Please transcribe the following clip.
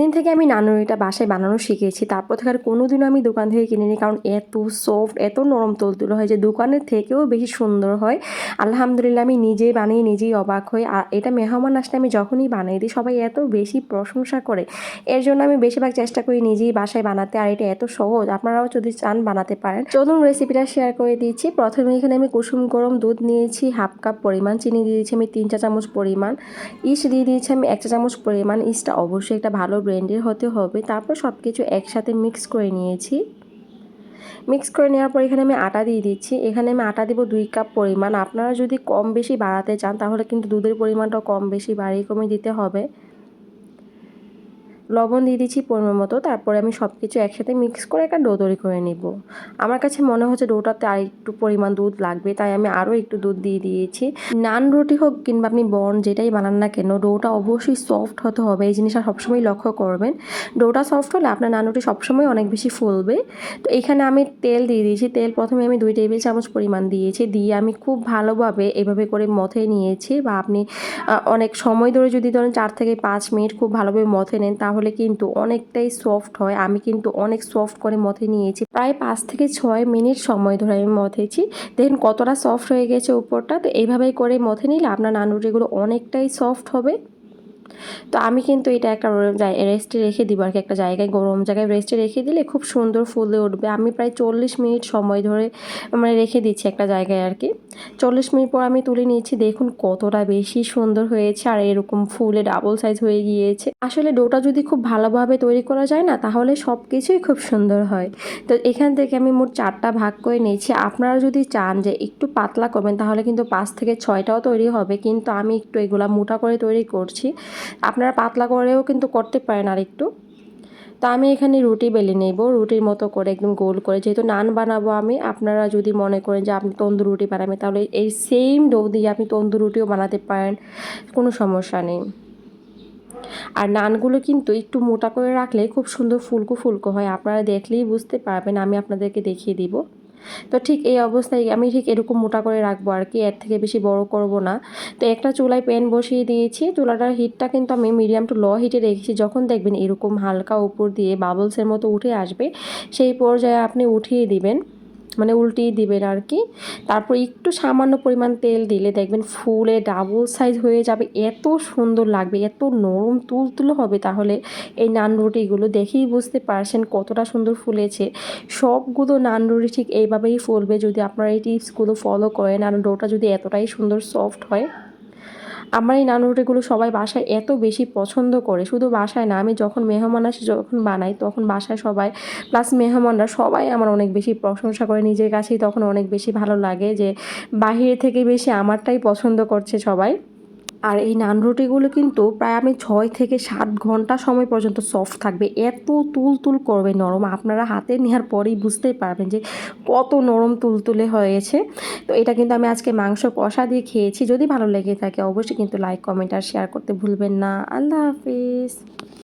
যেদিন থেকে আমি নানুরিটা বাসায় বানানো শিখেছি। তারপর থেকে আর কোনোদিনও আমি দোকান থেকে কিনিনি, কারণ এত সফট এত নরম তুলতুলো হয় যে দোকানের থেকেও বেশি সুন্দর হয়। আলহামদুলিল্লাহ আমি নিজেই বানিয়ে নিজেই অবাক হই। আর এটা মেহমান আসলে আমি যখনই বানিয়ে দিই, সবাই এত বেশি প্রশংসা করে। এর জন্য আমি বেশিরভাগ চেষ্টা করি নিজেই বাসায় বানাতে, আর এটা এত সহজ। আপনারাও যদি চান বানাতে পারেন। চলুন রেসিপিটা শেয়ার করে দিচ্ছি। প্রথমে এখানে আমি কুসুম গরম দুধ নিয়েছি, হাফ কাপ পরিমাণ চিনি দিয়ে দিয়েছি, আমি তিন চা চামচ পরিমাণ ইস্ট দিয়ে দিয়েছি, আমি এক চা চামচ পরিমাণ ইস্টটা। অবশ্যই একটা ভালো ব্র্যান্ডের হতে হবে। তারপর সব কিছু একসাথে মিক্স করে নিয়েছি। মিক্স করে নেওয়ার পর এখানে আমি আটা দিয়ে দিচ্ছি। এখানে আমি আটা দিব দুই কাপ পরিমাণ। আপনারা যদি কম বেশি বাড়াতে চান, তাহলে কিন্তু দুধের পরিমাণটা কম বেশি বাড়িয়ে কমে দিতে হবে। লবণ দিয়ে দিচ্ছি পরিমাণ মতো, তারপরে আমি সব কিছু একসাথে মিক্স করে একটা ডো তৈরি করে নিব। আমার কাছে মনে হচ্ছে ডোটাতে আর একটু পরিমাণ দুধ লাগবে, তাই আমি আরও একটু দুধ দিয়ে দিয়েছি। নান রুটি হোক কিংবা আপনি বন যেটাই বানান না কেন ডোটা অবশ্যই সফট হতে হবে, এই জিনিসটা সবসময় লক্ষ্য করবেন। ডোটা সফট হলে আপনার নান রুটি সবসময় অনেক বেশি ফুলবে। তো এখানে আমি তেল দিয়ে দিয়েছি, তেল প্রথমে আমি দুই টেবিল চামচ পরিমাণ দিয়েছি, দিয়ে আমি খুব ভালোভাবে এভাবে করে মথে নিয়েছি বা আপনি অনেক সময় ধরে যদি ধরেন চার থেকে পাঁচ মিনিট খুব ভালোভাবে মথে নেন, তাহলে তাহলে কিন্তু অনেকটাই সফট হয়। আমি কিন্তু অনেক সফট করে মথে নিয়েছি। প্রায় পাঁচ থেকে ছয় মিনিট সময় ধরে আমি মথেছি। দেখুন কতটা সফট হয়ে গেছে উপরটা। তো এইভাবেই করে মথে নিলে আপনার নানুরিগুলো অনেকটাই সফট হবে। তো আমি কিন্তু এটা একটা রেস্টে রেখে দিব আর কি, একটা জায়গায়, গরম জায়গায় রেস্টে রেখে দিলে খুব সুন্দর ফুলে উঠবে। আমি প্রায় চল্লিশ মিনিট সময় ধরে মানে রেখে দিচ্ছি একটা জায়গায় আর কি। চল্লিশ মিনিট পর আমি তুলে নিয়েছি, দেখুন কতটা বেশি সুন্দর হয়েছে আর এরকম ফুলে ডাবল সাইজ হয়ে গিয়েছে। আসলে ডোটা যদি খুব ভালোভাবে তৈরি করা যায় না, তাহলে সব কিছুই খুব সুন্দর হয়। তো এখান থেকে আমি মোট চারটা ভাগ করে নিয়েছি। আপনারা যদি চান যে একটু পাতলা করবেন তাহলে কিন্তু পাঁচ থেকে ছয়টাও তৈরি হবে, কিন্তু আমি একটু এগুলা মোটা করে তৈরি করছি। আপনারা পাতলা করেও কিন্তু করতে পারেন আর একটু তো আমি এখানে রুটি বেলে নেব। রুটির মতো করে একদম গোল করে যেহেতু নান বানাবো আমি, আপনারা যদি মনে করেন যে আপনি তন্দুর রুটি বানাবেন, তাহলে এই সেম ডো দিয়ে আপনি তন্দুর রুটিও বানাতে পারেন, কোনো সমস্যা নেই। আর নানগুলো কিন্তু একটু মোটা করে রাখলে খুব সুন্দর ফুলকো ফুলকো হয়, আপনারা দেখলেই বুঝতে পারবেন, আমি আপনাদেরকে দেখিয়ে দিব। তো ঠিক এই অবস্থায় আমি ঠিক এরকম মোটা করে রাখব আর কি, এর থেকে বেশি বড় করব না। তো একটা চুলায় প্যান বসিয়ে দিয়েছি, চুলাটার হিটটা কিন্তু আমি মিডিয়াম টু ল হিটে রেখেছি। যখন দেখবেন এরকম হালকা উপর দিয়ে বাবলসের মতো উঠে আসবে, সেই পর্যায়ে আপনি উঠিয়ে দিবেন। মানে উল্টিয়ে দিবেন আর কি। তারপর একটু সামান্য পরিমাণ তেল দিলে দেখবেন ফুলে ডাবল সাইজ হয়ে যাবে। এত সুন্দর লাগবে, এত নরম তুলতুলো হবে তাহলে এই নান রুটিগুলো দেখেই বুঝতে পারছেন কতটা সুন্দর ফুলেছে। সবগুলো নান রুটি ঠিক এইভাবেই ফুলবে যদি আপনারা এই টিপসগুলো ফলো করেন আর ডোটা যদি এতটাই সুন্দর সফট হয়। আমার এই নান রুটিগুলো সবাই বাসায় এত বেশি পছন্দ করে। শুধু বাসায় না, আমি যখন মেহমান আসি, যখন বানাই, তখন বাসায় সবাই প্লাস মেহমানরা সবাই আমার অনেক বেশি প্রশংসা করে। নিজের কাছেই তখন অনেক বেশি ভালো লাগে যে, বাহিরে থেকে বেশি আমারটাই পছন্দ করছে সবাই। আর এই নান রুটিগুলো কিন্তু প্রায় আমি ছয় থেকে সাত ঘণ্টা সময় পর্যন্ত সফট থাকবে। এত তুল তুল করবে নরম। আপনারা হাতে নেওয়ার পরেই বুঝতেই পারবেন যে কত নরম তুলতুলে হয়েছে। তো এটা কিন্তু আমি আজকে মাংস কষা দিয়ে খেয়েছি। যদি ভালো লেগে থাকে অবশ্যই কিন্তু লাইক কমেন্ট আর শেয়ার করতে ভুলবেন না। আল্লাহ হাফিজ।